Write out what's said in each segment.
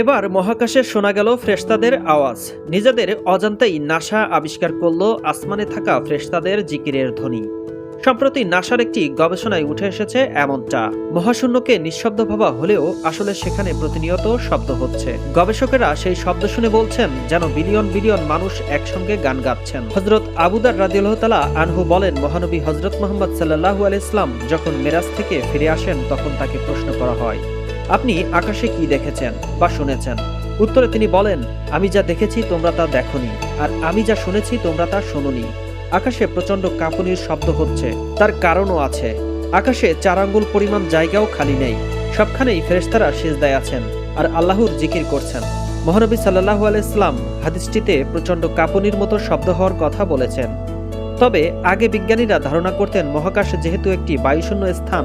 এবার মহাকাশে শোনা গেল ফ্রেশতাদের আওয়াজ। নিজেদের অজান্তেই নাসা আবিষ্কার করল আসমানে থাকা ফ্রেশতাদের জিকিরের ধ্বনি। সম্প্রতি নাসার একটি গবেষণায় উঠে এসেছে এমনটা। মহাশূন্যকে নিঃশব্দ ভাবা হলেও আসলে সেখানে প্রতিনিয়ত শব্দ হচ্ছে। গবেষকেরা সেই শব্দ শুনে বলছেন, যেন বিলিয়ন বিলিয়ন মানুষ একসঙ্গে গান গাচ্ছেন। হজরত আবুদার রাদিউল্লাহ তালা আনহু বলেন, মহানবী হজরত মোহাম্মদ সাল্লাহু আলাইসলাম যখন মেরাজ থেকে ফিরে আসেন, তখন তাকে প্রশ্ন করা হয় আপনি আকাশে কি দেখেছেন বা শুনেছেন? উত্তরে তিনি বলেন, আমি যা দেখেছি তোমরা তা দেখনি, আর আমি যা শুনেছি তোমরা তা শোনোনি। আকাশে প্রচণ্ড কাঁপুনির শব্দ হচ্ছে, তার কারণও আছে। আকাশে চার আঙ্গুল পরিমাণ জায়গাও খালি নেই। সবখানেই ফেরেশতারা সেজদায় আছেন আর আল্লাহর জিকির করছেন। মহানবী সাল্লাহু আলাইসলাম হাদিসটিতে প্রচণ্ড কাঁপুনির মতো শব্দ হওয়ার কথা বলেছেন। তবে আগে বিজ্ঞানীরা ধারণা করতেন মহাকাশ যেহেতু একটি বায়ুশূন্য স্থান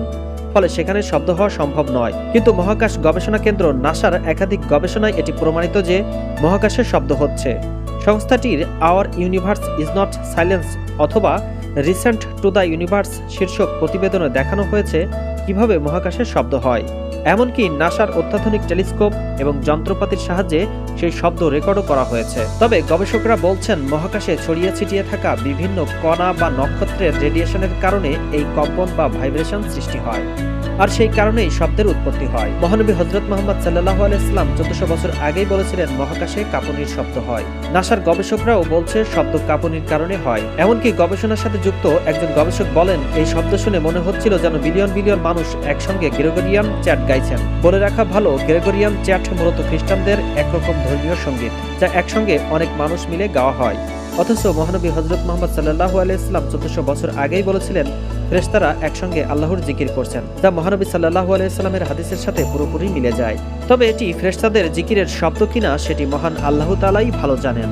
ফলে সেখানে শব্দ হওয়া সম্ভব নয়। কিন্তু মহাকাশ গবেষণা কেন্দ্র নাসার একাধিক গবেষণায় এটি প্রমাণিত যে মহাকাশে শব্দ হচ্ছে। সংস্থাটির our universe is not silence অথবা রিসেন্ট টু দ্য ইউনিভার্স শীর্ষক প্রতিবেদনে দেখানো হয়েছে কীভাবে মহাকাশের শব্দ হয়। এমনকি নাসার অত্যাধুনিক টেলিস্কোপ এবং যন্ত্রপাতির সাহায্যে সেই শব্দ রেকর্ডও করা হয়েছে। তবে গবেষকরা বলছেন, মহাকাশে ছড়িয়ে ছিটিয়ে থাকা বিভিন্ন কণা বা নক্ষত্রের রেডিয়েশনের কারণে এই কম্পন বা ভাইব্রেশন সৃষ্টি হয়। আর সেই কারণেই শব্দের উৎপত্তি হয়। মহানবী হজরত মোহাম্মদ সাল্লাহ আলাইসলাম চোদ্দশো বছর আগেই বলেছিলেন, মহাকাশে কাঁপুনির শব্দ হয়। নাসার গবেষকরাও বলছে, শব্দ কাঁপুনির কারণে হয়। এমনকি গবেষণার সাথে যুক্ত একজন গবেষক বলেন, এই শব্দ শুনে মনে হচ্ছিল যেন বিলিয়ন বিলিয়ন মানুষ একসঙ্গে গ্রেগরিয়ান চ্যাট গাইছেন। বলে রাখা ভালো, গ্রেগরিয়ান চ্যাট মূলত খ্রিস্টানদের একরকম ধর্মীয় সংগীত, যা একসঙ্গে অনেক মানুষ মিলে গাওয়া হয়। অথচ মহানবী হজরত মোহাম্মদ সাল্লাহ আলাইসলাম চোদ্দশো বছর আগেই বলেছিলেন, ফেরেশতারা একসঙ্গে আল্লাহর জিকির করছেন, যা মহানবী সাল্লাহু আলাইসাল্লামের হাদিসের সাথে পুরোপুরি মিলে যায়। তবে এটি ফেরেশতাদের জিকিরের শব্দ কিনা, সেটি মহান আল্লাহ তালাই ভালো জানেন।